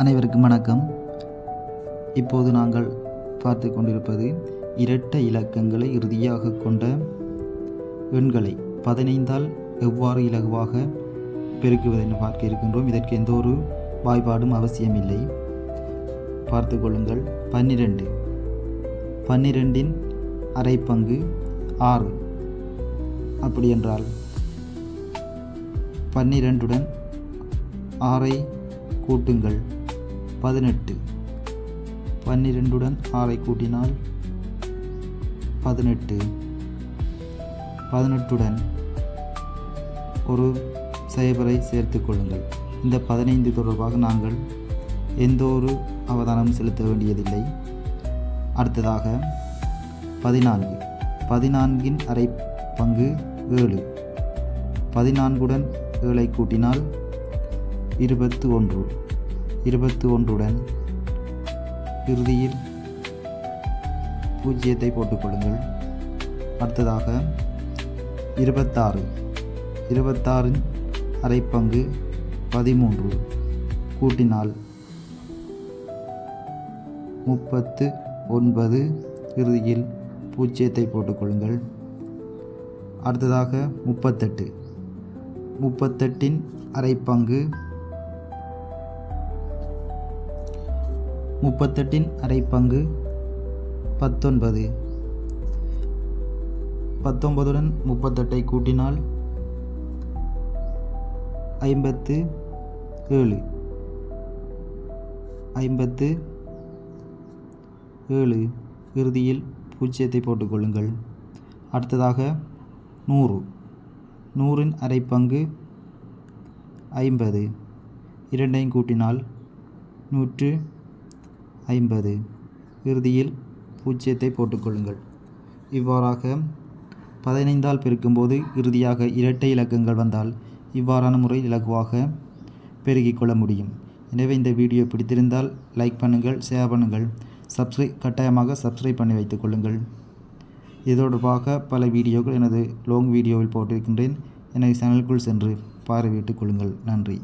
அனைவருக்கும் வணக்கம். இப்போது நாங்கள் பார்த்து கொண்டிருப்பது இரட்டை இலக்கங்களை இறுதியாக கொண்ட எண்களை பதினைந்தால் எவ்வாறு இலகுவாக பெருக்குவதென்று பார்க்க இருக்கின்றோம். இதற்கு எந்த ஒரு வாய்ப்பாடும் அவசியமில்லை. பார்த்து கொள்ளுங்கள். பன்னிரெண்டு. பன்னிரெண்டின் அரை பங்கு ஆறு. அப்படி என்றால் பன்னிரெண்டுடன் ஆறை கூட்டுங்கள். பதினெட்டு. பன்னிரெண்டுடன் ஆறை கூட்டினால் பதினெட்டு. பதினெட்டுடன் ஒரு சைபரை சேர்த்து கொள்ளுங்கள். இந்த பதினைந்து தொடர்பாக நாங்கள் எந்த ஒரு அவதானமும் செலுத்த வேண்டியதில்லை. அடுத்ததாக பதினான்கு. பதினான்கின் அரை பங்கு ஏழு. பதினான்குடன் ஏழை கூட்டினால் இருபத்து ஒன்று. இருபத்து ஒன்றுடன் இறுதியில் பூஜ்ஜியத்தை போட்டுக்கொள்ளுங்கள். அடுத்ததாக இருபத்தாறு. இருபத்தாறின் அரைப்பங்கு பதிமூன்று. கூட்டினால் முப்பத்து ஒன்பது இறுதியில் பூஜ்ஜியத்தை போட்டுக்கொள்ளுங்கள். அடுத்ததாக முப்பத்தெட்டு. முப்பத்தெட்டின் அரைப்பங்கு முப்பத்தெட்டின் அரை பங்கு பத்தொன்பது. பத்தொன்பதுடன் முப்பத்தெட்டை கூட்டினால் ஐம்பத்து ஏழு. ஐம்பத்து ஏழு இறுதியில் பூஜ்ஜியத்தை போட்டுக்கொள்ளுங்கள் அடுத்ததாக நூறு. நூறின் அரை பங்கு ஐம்பது. இரண்டையும் கூட்டினால் நூற்று ஐம்பது. இறுதியில் பூஜ்ஜியத்தை போட்டுக்கொள்ளுங்கள். இவ்வாறாக பதினைந்தால் பெருக்கும்போது இறுதியாக இரட்டை இலக்கங்கள் வந்தால் இவ்வாறான முறையில் இலகுவாக பெருகிக் கொள்ள முடியும். எனவே இந்த வீடியோ பிடித்திருந்தால் லைக் பண்ணுங்கள் ஷேர் பண்ணுங்கள் சப்ஸ்கிரைப் கட்டாயமாக சப்ஸ்கிரைப் பண்ணி வைத்துக் கொள்ளுங்கள். இது தொடர்பாக பல வீடியோக்கள் எனது லாங் வீடியோவில் போட்டிருக்கின்றேன். எனது சேனலுக்குள் சென்று பார்வையிட்டுக் கொள்ளுங்கள். நன்றி.